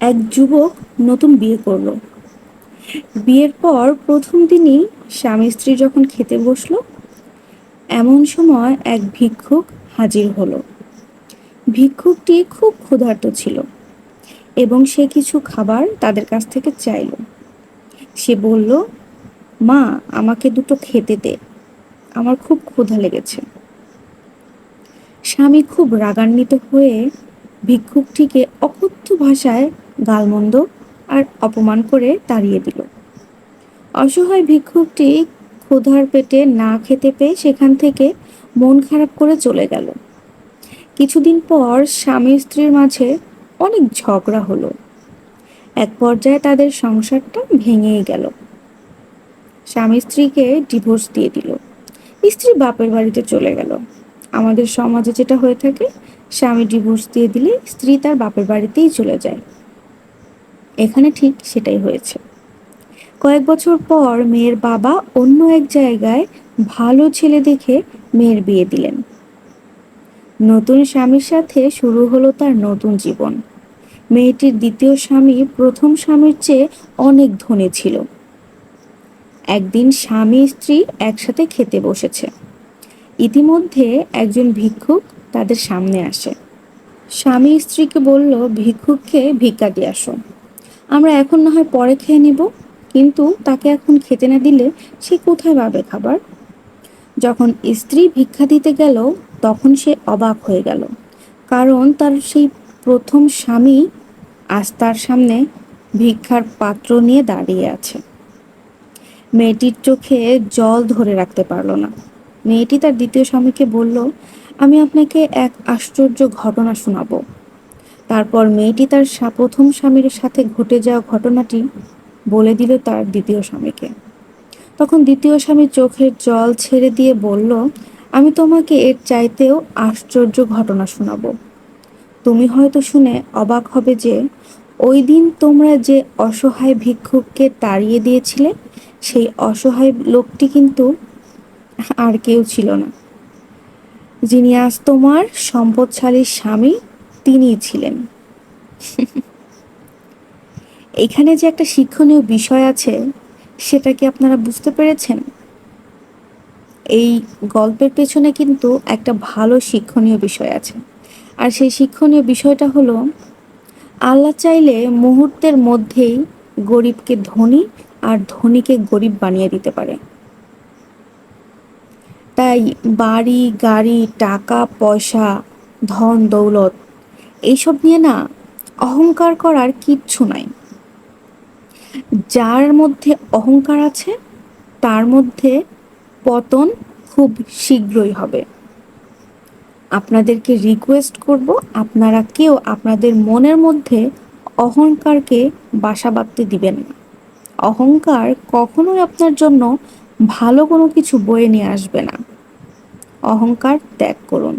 এক যুবক নতুন বিয়ে করল। বিয়ের পর প্রথম দিনই স্বামী স্ত্রী যখন খেতে বসল, এমন সময় এক ভিক্ষুক হাজির হলো। ভিক্ষুকটি খুব ক্ষুধার্ত ছিল এবং সে কিছু খাবার তাদের কাছ থেকে চাইল। সে বলল, মা, আমাকে দুটো খেতে দে, আমার খুব ক্ষুধা লেগেছে। স্বামী খুব রাগান্বিত হয়ে ভিক্ষুকটিকে অকথ্য ভাষায় গালমন্দ আর অপমান করে তাড়িয়ে দিল। অসহায় ভিক্ষুকটি ক্ষুধার পেটে না খেতে পেয়ে সেখান থেকে মন খারাপ করে চলে গেল। কিছুদিন পর স্বামী স্ত্রীর মাঝে অনেক ঝগড়া হলো। এক পর্যায়ে তাদের সংসারটা ভেঙেই গেল। স্বামী স্ত্রীকে ডিভোর্স দিয়ে দিল। স্ত্রী বাপের বাড়িতে চলে গেল। আমাদের সমাজে যেটা হয়ে থাকে স্বামী ডিভোর্স দিয়ে দিলে স্ত্রী তার বাপের বাড়িতেই চলে যায়। এখানে ঠিক সেটাই হয়েছে। কয়েক বছর পর মেয়ের বাবা অন্য এক জায়গায় ভালো ছেলে দেখে মেয়ের বিয়ে দিলেন। নতুন স্বামীর সাথে শুরু হলো তার নতুন জীবন। মেয়েটির দ্বিতীয় স্বামী প্রথম স্বামীর চেয়ে অনেক ধনী ছিল। একদিন স্বামী স্ত্রী একসাথে খেতে বসেছে। ইতিমধ্যে একজন ভিক্ষুক তাদের সামনে আসে। স্বামী স্ত্রীকে বলল, ভিক্ষুককে ভিক্ষা দিয়ে আসো। আমরা এখন না হয় পরে খেয়ে নেব, কিন্তু তাকে এখন খেতে না দিলে সে কোথায় পাবে খাবার? যখন স্ত্রী ভিক্ষা দিতে গেল, তখন সে অবাক হয়ে গেল। কারণ তার সেই প্রথম স্বামী আজ তার সামনে ভিক্ষার পাত্র নিয়ে দাঁড়িয়ে আছে। মেয়েটির চোখে জল ধরে রাখতে পারল না। মেয়েটি তার দ্বিতীয় স্বামীকে বলল আমি আপনাকে এক আশ্চর্য ঘটনা শোনাবো। তারপর মেয়েটি তার প্রথম স্বামীর সাথে ঘটে যাওয়া ঘটনাটি বলে দিল তার দ্বিতীয় স্বামীকে। তখন দ্বিতীয় স্বামী চোখের জল ছেড়ে দিয়ে বলল, আমি তোমাকে এর চাইতেও আশ্চর্য ঘটনা শোনাবো। তুমি হয়তো শুনে অবাক হবে যে, ওই দিন তোমরা যে অসহায় ভিক্ষুককে তাড়িয়ে দিয়েছিলে, সেই অসহায় লোকটি কিন্তু আর কেউ ছিল না। যিনি আজ তোমার সম্পদশালী স্বামী, তিনিই ছিলেন। এখানে যে একটা শিক্ষণীয় বিষয় আছে, সেটা কি আপনারা বুঝতে পেরেছেন? এই গল্পের পেছনে কিন্তু একটা ভালো শিক্ষণীয় বিষয় আছে। আর সেই শিক্ষণীয় বিষয়টা হলো, আল্লাহ চাইলে মুহূর্তের মধ্যেই গরিবকে ধনী আর ধনীকে গরিব বানিয়ে দিতে পারে। তাই বাড়ি, গাড়ি, টাকা, পয়সা, ধন, দৌলত, এইসব নিয়ে না অহংকার করার কিচ্ছু নাই। যার মধ্যে অহংকার আছে, তার মধ্যে পতন খুব শীঘ্রই হবে। আপনাদেরকে রিকোয়েস্ট করব, আপনারা কেউ আপনাদের মনের মধ্যে অহংকারকে বাসা বাঁধতে দিবেন না। অহংকার কখনোই আপনার জন্য ভালো কোনো কিছু বয়ে নিয়ে আসবে না। অহংকার ত্যাগ করুন।